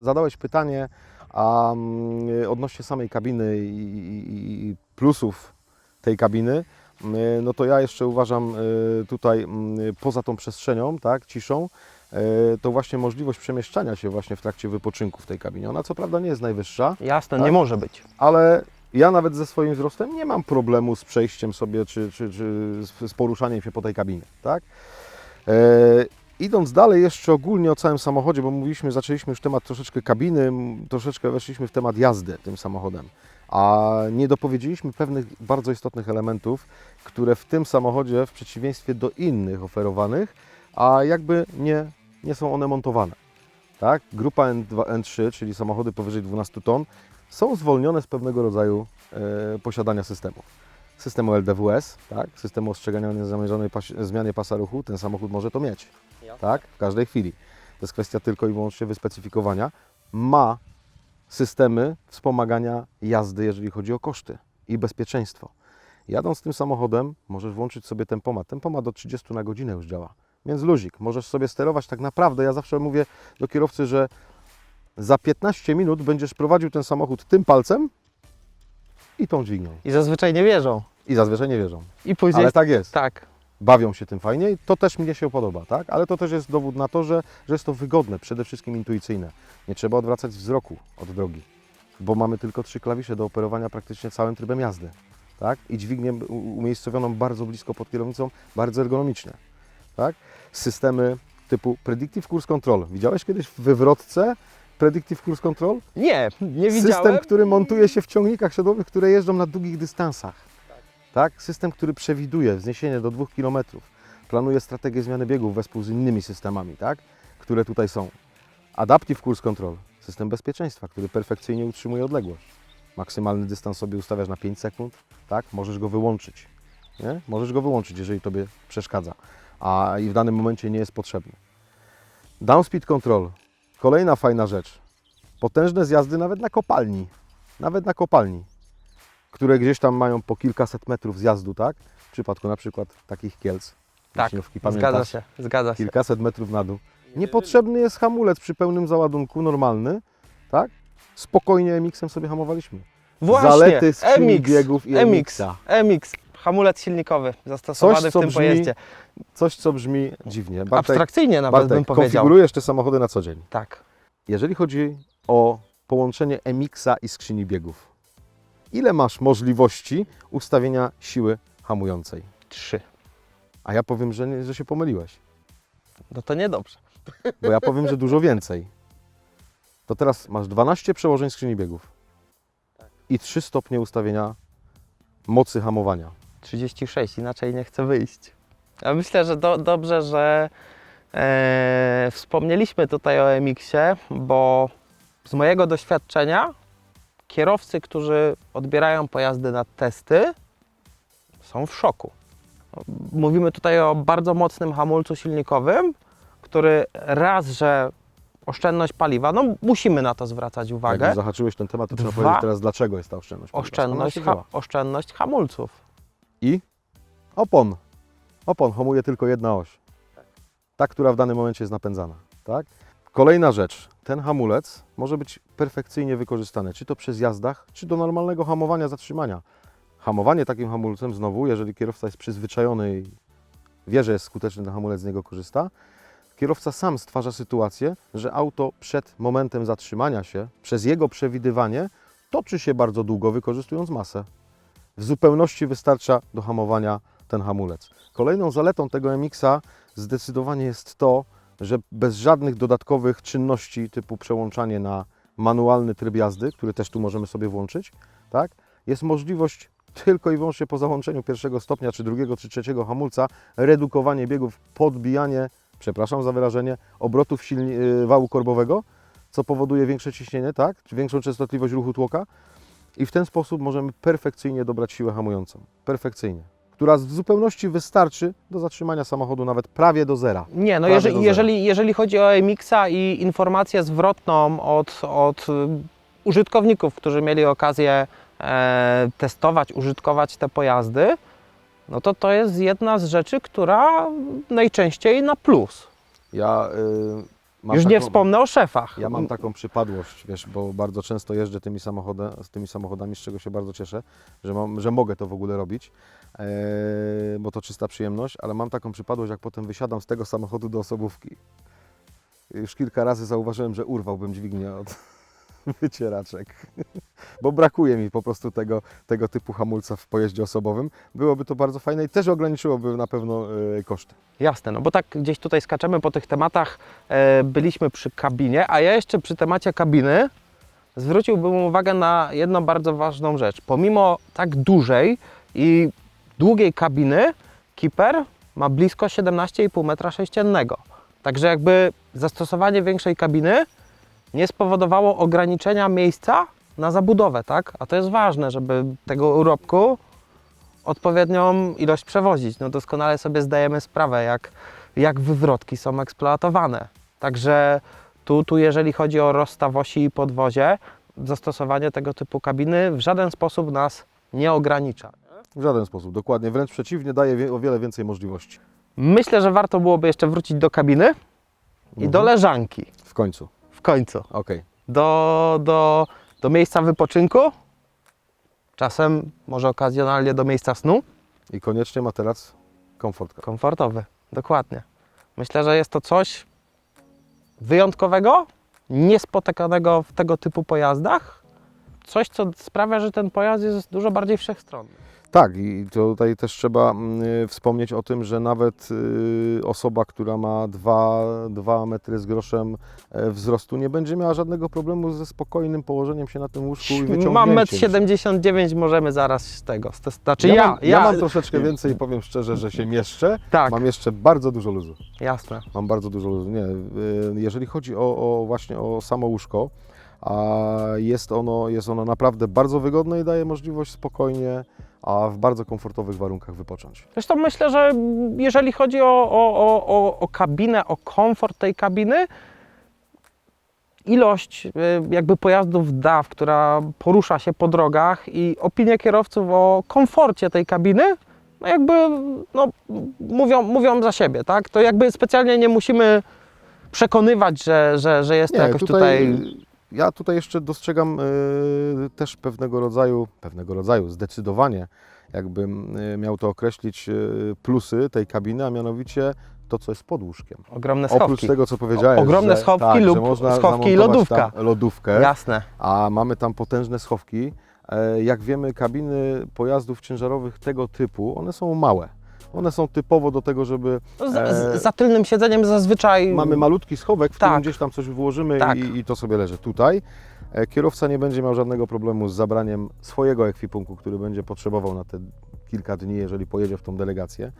Zadałeś pytanie mm, odnośnie samej kabiny i, i, i plusów tej kabiny. Mm, No to ja jeszcze uważam y, tutaj poza tą przestrzenią, tak, ciszą, y, to właśnie możliwość przemieszczania się właśnie w trakcie wypoczynku w tej kabinie. Ona co prawda nie jest najwyższa, Jasne, Tak? nie może być. ale ja nawet ze swoim wzrostem nie mam problemu z przejściem sobie, czy, czy, czy z, z poruszaniem się po tej kabinie, tak? Idąc dalej jeszcze ogólnie o całym samochodzie, bo mówiliśmy, zaczęliśmy już temat troszeczkę kabiny, troszeczkę weszliśmy w temat jazdy tym samochodem, a nie dopowiedzieliśmy pewnych bardzo istotnych elementów, które w tym samochodzie, w przeciwieństwie do innych oferowanych, a jakby nie, nie są one montowane. Tak? Grupa N2, N3, czyli samochody powyżej 12 ton, są zwolnione z pewnego rodzaju e, posiadania systemu. Systemu LDWS, tak? systemu ostrzegania o niezamierzonej pas- zmianie pasa ruchu, ten samochód może to mieć tak? w każdej chwili. To jest kwestia tylko i wyłącznie wyspecyfikowania. Ma systemy wspomagania jazdy, jeżeli chodzi o koszty i bezpieczeństwo. Jadąc tym samochodem, możesz włączyć sobie tempomat. Tempomat do 30 na godzinę już działa, więc luzik. Możesz sobie sterować tak naprawdę. Ja zawsze mówię do kierowcy, że za 15 minut będziesz prowadził ten samochód tym palcem i tą dźwignią. I zazwyczaj nie wierzą. I zazwyczaj nie wierzą. I później. Ale tak jest. tak. Bawią się tym fajnie i to też mnie się podoba, tak? Ale to też jest dowód na to, że, że jest to wygodne, przede wszystkim intuicyjne. Nie trzeba odwracać wzroku od drogi, bo mamy tylko trzy klawisze do operowania praktycznie całym trybem jazdy, tak? I dźwignię umiejscowioną bardzo blisko pod kierownicą, bardzo ergonomicznie, tak? Systemy typu Predictive Cruise Control. Widziałeś kiedyś w wywrotce Predictive Cruise Control? Nie, nie System, widziałem. który montuje się w ciągnikach siodłowych, które jeżdżą na długich dystansach. Tak. System, który przewiduje wzniesienie do 2 km. Planuje strategię zmiany biegów wespół z innymi systemami, tak? które tutaj są. Adaptive Course Control, system bezpieczeństwa, który perfekcyjnie utrzymuje odległość. Maksymalny dystans sobie ustawiasz na 5 sekund, tak? Możesz go wyłączyć. Nie? Możesz go wyłączyć, jeżeli Tobie przeszkadza, a i w danym momencie nie jest potrzebny. Downspeed Control, kolejna fajna rzecz. Potężne zjazdy nawet na kopalni. Nawet na kopalni, które gdzieś tam mają po kilkaset metrów zjazdu, tak? W przypadku na przykład takich Kielc. Tak, Zgadza się, zgadza się. Kilkaset metrów na dół. Niepotrzebny jest hamulec przy pełnym załadunku, normalny, tak? Spokojnie MX-em sobie hamowaliśmy. Właśnie, Zalety skrzyni MX, biegów i MX. MX, hamulec silnikowy zastosowany Coś, w tym brzmi pojeździe. Coś, co brzmi dziwnie. Bartek, Abstrakcyjnie nawet Bartek bym powiedział. konfigurujesz te samochody na co dzień. Tak. Jeżeli chodzi o połączenie MX-a i skrzyni biegów, ile masz możliwości ustawienia siły hamującej? Trzy. A ja powiem, że, nie, że się pomyliłeś, No to niedobrze. bo ja powiem, że dużo więcej. To teraz masz 12 przełożeń skrzyni biegów i 3 stopnie ustawienia mocy hamowania. 36, inaczej nie chcę wyjść. Ja myślę, że do, dobrze, że e, wspomnieliśmy tutaj o MX-ie, bo z mojego doświadczenia kierowcy, którzy odbierają pojazdy na testy, są w szoku. Mówimy tutaj o bardzo mocnym hamulcu silnikowym, który raz, że oszczędność paliwa, no musimy na to zwracać Jak uwagę. już zahaczyłeś ten temat, to trzeba Dwa. powiedzieć teraz, dlaczego jest ta oszczędność. paliwa. Oszczędność, ha, oszczędność hamulców. I opon. Opon hamuje tylko jedna oś. Ta, która w danym momencie jest napędzana. Tak? Kolejna rzecz. Ten hamulec może być perfekcyjnie wykorzystany, czy to przy zjazdach, czy do normalnego hamowania, zatrzymania. Hamowanie takim hamulcem, znowu, jeżeli kierowca jest przyzwyczajony i wie, że jest skuteczny, ten hamulec z niego korzysta, kierowca sam stwarza sytuację, że auto przed momentem zatrzymania się, przez jego przewidywanie, toczy się bardzo długo, wykorzystując masę w zupełności wystarcza do hamowania ten hamulec. Kolejną zaletą tego MX-a zdecydowanie jest to, że bez żadnych dodatkowych czynności typu przełączanie na manualny tryb jazdy, który też tu możemy sobie włączyć, tak, jest możliwość tylko i wyłącznie po załączeniu pierwszego stopnia, czy drugiego, czy trzeciego hamulca, redukowanie biegów, podbijanie, przepraszam za wyrażenie, obrotów silni- y, wału korbowego, co powoduje większe ciśnienie, tak, czy większą częstotliwość ruchu tłoka, i w ten sposób możemy perfekcyjnie dobrać siłę hamującą. Perfekcyjnie. Która w zupełności wystarczy do zatrzymania samochodu nawet prawie do zera. Nie, no Prawie jeżeli, zera. jeżeli, jeżeli chodzi o MX-a i informację zwrotną od, od y, użytkowników, którzy mieli okazję e, testować, użytkować te pojazdy, no to to jest jedna z rzeczy, która najczęściej na plus. Ja mam Już nie taką- wspomnę o szefach. Ja mam taką przypadłość, wiesz, bo bardzo często jeżdżę tymi, z tymi samochodami, z czego się bardzo cieszę, że, mam, że mogę to w ogóle robić, e, bo to czysta przyjemność, ale mam taką przypadłość, jak potem wysiadam z tego samochodu do osobówki. Już kilka razy zauważyłem, że urwałbym dźwignię od wycieraczek, bo brakuje mi po prostu tego, tego typu hamulca w pojeździe osobowym. Byłoby to bardzo fajne i też ograniczyłoby na pewno e, koszty. Jasne, no bo tak gdzieś tutaj skaczemy po tych tematach, e, byliśmy przy kabinie, a ja jeszcze przy temacie kabiny zwróciłbym uwagę na jedną bardzo ważną rzecz. Pomimo tak dużej i długiej kabiny, Keeper ma blisko 17,5 metra sześciennego. Także jakby zastosowanie większej kabiny nie spowodowało ograniczenia miejsca na zabudowę, tak? A to jest ważne, żeby tego urobku odpowiednią ilość przewozić. No doskonale sobie zdajemy sprawę, jak, jak wywrotki są eksploatowane. Także tu, tu, jeżeli chodzi o rozstaw osi i podwozie, zastosowanie tego typu kabiny w żaden sposób nas nie ogranicza. W żaden sposób, dokładnie, wręcz przeciwnie, daje o wiele więcej możliwości. Myślę, że warto byłoby jeszcze wrócić do kabiny i do Mhm. leżanki W końcu, w końcu. okej. Do, do, do miejsca wypoczynku, czasem może okazjonalnie do miejsca snu. I koniecznie materac komfort. Komfortowy, dokładnie. Myślę, że jest to coś wyjątkowego, niespotykanego w tego typu pojazdach. Coś, co sprawia, że ten pojazd jest dużo bardziej wszechstronny. Tak, i tutaj też trzeba mm, y, wspomnieć o tym, że nawet y, osoba, która ma 2, 2 metry z groszem e, wzrostu, nie będzie miała żadnego problemu ze spokojnym położeniem się na tym łóżku i wyciągnięciem. Mam się. 1,79 m, możemy zaraz z tego. Znaczy ja, ja, ja, mam, ja mam troszeczkę więcej i powiem szczerze, że się mieszczę. tak, Mam jeszcze bardzo dużo luzu. jasne. Mam bardzo dużo luzu. Nie, y, jeżeli chodzi o, o właśnie o samo łóżko, a jest ono, jest ono naprawdę bardzo wygodne i daje możliwość spokojnie, a w bardzo komfortowych warunkach wypocząć. Zresztą myślę, że jeżeli chodzi o, o, o, o, kabinę, o komfort tej kabiny, ilość y, jakby pojazdów DAW, która porusza się po drogach i opinie kierowców o komforcie tej kabiny, no jakby no, mówią, mówią za siebie, tak? To jakby specjalnie nie musimy przekonywać, że, że, że jest to jakoś tutaj... Ja tutaj jeszcze dostrzegam y, też pewnego rodzaju, pewnego rodzaju, zdecydowanie, jakbym y, miał to określić, y, plusy tej kabiny, a mianowicie to, co jest pod łóżkiem. Ogromne schowki. Oprócz tego, co powiedziałeś, ogromne że, schowki tak, lub że można schowki i lodówka. Lodówkę, Jasne. a mamy tam potężne schowki. E, Jak wiemy, kabiny pojazdów ciężarowych tego typu, one są małe. One są typowo do tego, żeby No, z, E, z, za tylnym siedzeniem zazwyczaj... mamy malutki schowek, w którym Tak. gdzieś tam coś włożymy Tak. i, i to sobie leży. Tutaj e, kierowca nie będzie miał żadnego problemu z zabraniem swojego ekwipunku, który będzie potrzebował na te kilka dni, jeżeli pojedzie w tą delegację.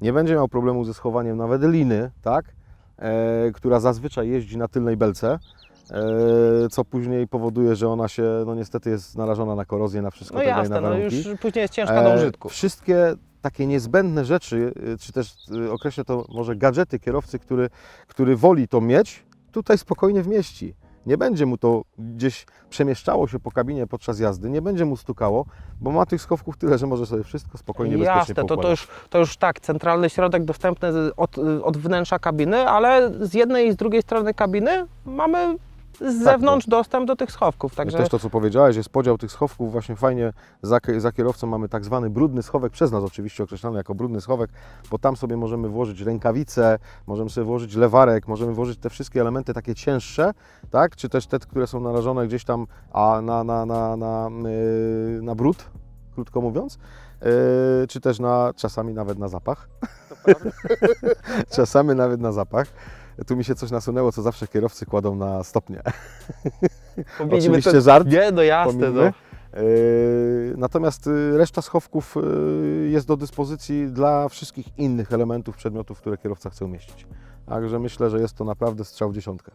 Nie będzie miał problemu ze schowaniem nawet liny, tak? E, która zazwyczaj jeździ na tylnej belce, e, co później powoduje, że ona się, no niestety jest narażona na korozję, na wszystko No tego i jasne, na no warunki. już później jest ciężka do E, użytku. Wszystkie takie niezbędne rzeczy, y, czy też y, określę to może gadżety kierowcy, który, który woli to mieć, tutaj spokojnie wmieści. Nie będzie mu to gdzieś przemieszczało się po kabinie podczas jazdy, nie będzie mu stukało, bo ma tych schowków tyle, że może sobie wszystko spokojnie, bezpiecznie Jasne, to, to, poukładać. już, to już tak, centralny środek dostępny od, od wnętrza kabiny, ale z jednej i z drugiej strony kabiny mamy z zewnątrz dostęp do tych schowków, także Też to, co powiedziałeś, jest podział tych schowków właśnie fajnie. Za, za kierowcą mamy tak zwany brudny schowek, przez nas oczywiście określany jako brudny schowek, bo tam sobie możemy włożyć rękawice, możemy sobie włożyć lewarek, możemy włożyć te wszystkie elementy takie cięższe, tak? czy też te, które są narażone gdzieś tam a na, na, na, na, yy, na brud, krótko mówiąc. Yy, czy też na, czasami nawet na zapach. czasami nawet na zapach. Tu mi się coś nasunęło, co zawsze kierowcy kładą na stopnie. Oczywiście żart. Nie, no jasne, no. Yy, Natomiast yy, reszta schowków yy, jest do dyspozycji dla wszystkich innych elementów, przedmiotów, które kierowca chce umieścić. Także myślę, że jest to naprawdę strzał w dziesiątkę.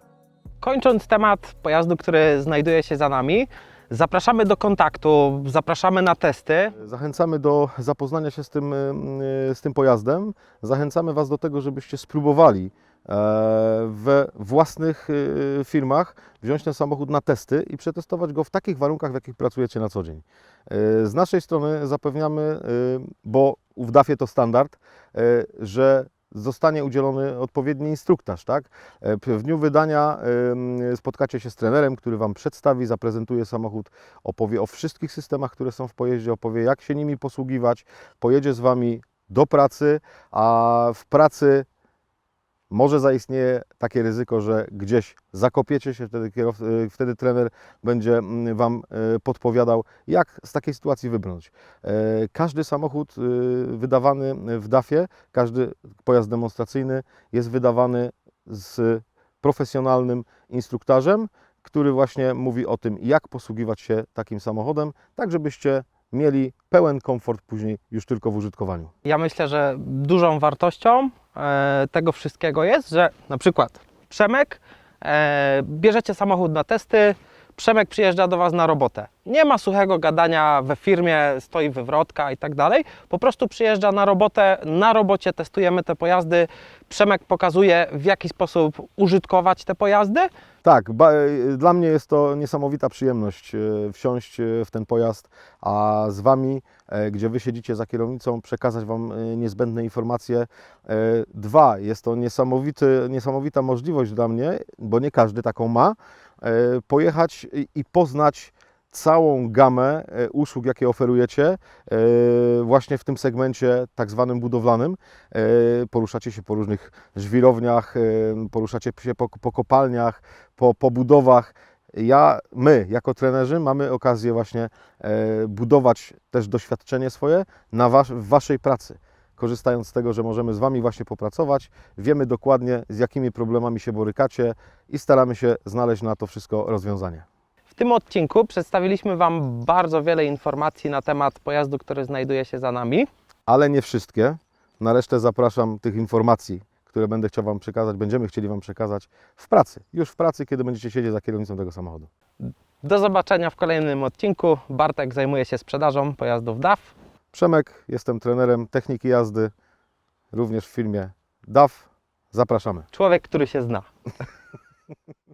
Kończąc temat pojazdu, który znajduje się za nami, zapraszamy do kontaktu, zapraszamy na testy. Zachęcamy do zapoznania się z tym, z tym pojazdem. Zachęcamy Was do tego, żebyście spróbowali e, we własnych yy, firmach wziąć ten samochód na testy i przetestować go w takich warunkach, w jakich pracujecie na co dzień. Yy, Z naszej strony zapewniamy, yy, bo w DAF-ie to standard, yy, że zostanie udzielony odpowiedni instruktaż. Tak? E, W dniu wydania spotkacie się z trenerem, który Wam przedstawi, zaprezentuje samochód, opowie o wszystkich systemach, które są w pojeździe, opowie jak się nimi posługiwać, pojedzie z Wami do pracy, a w pracy może zaistnieje takie ryzyko, że gdzieś zakopiecie się, wtedy, y, wtedy trener będzie mm, Wam y, podpowiadał, jak z takiej sytuacji wybrnąć. E, Każdy samochód y, wydawany w DAF-ie, każdy pojazd demonstracyjny jest wydawany z profesjonalnym instruktarzem, który właśnie mówi o tym, jak posługiwać się takim samochodem, tak żebyście mieli pełen komfort później już tylko w użytkowaniu. Ja myślę, że dużą wartością e, tego wszystkiego jest, że na przykład Przemek, e, bierzecie samochód na testy, Przemek przyjeżdża do Was na robotę. Nie ma suchego gadania we firmie, stoi wywrotka i tak dalej. Po prostu przyjeżdża na robotę, na robocie testujemy te pojazdy. Przemek pokazuje, w jaki sposób użytkować te pojazdy. Tak, ba, dla mnie jest to niesamowita przyjemność e, wsiąść e, w ten pojazd, a z Wami, e, gdzie Wy siedzicie za kierownicą, przekazać Wam e, niezbędne informacje. E, Dwa, jest to niesamowity, niesamowita możliwość dla mnie, bo nie każdy taką ma, e, pojechać i- poznać całą gamę e, usług, jakie oferujecie e, właśnie w tym segmencie tak zwanym budowlanym. E, Poruszacie się po różnych żwirowniach, e, poruszacie się po, po kopalniach, po, po budowach. Ja, my jako trenerzy mamy okazję właśnie e, budować też doświadczenie swoje na was, w Waszej pracy. Korzystając z tego, że możemy z Wami właśnie popracować, wiemy dokładnie z jakimi problemami się borykacie i staramy się znaleźć na to wszystko rozwiązanie. W tym odcinku przedstawiliśmy Wam bardzo wiele informacji na temat pojazdu, który znajduje się za nami. ale nie wszystkie. Na resztę zapraszam tych informacji, które będę chciał Wam przekazać, będziemy chcieli Wam przekazać w pracy. Już w pracy, kiedy będziecie siedzieć za kierownicą tego samochodu. Do zobaczenia w kolejnym odcinku. Bartek zajmuje się sprzedażą pojazdów DAF. Przemek, jestem trenerem techniki jazdy, również w filmie DAF. Zapraszamy. Człowiek, który się zna.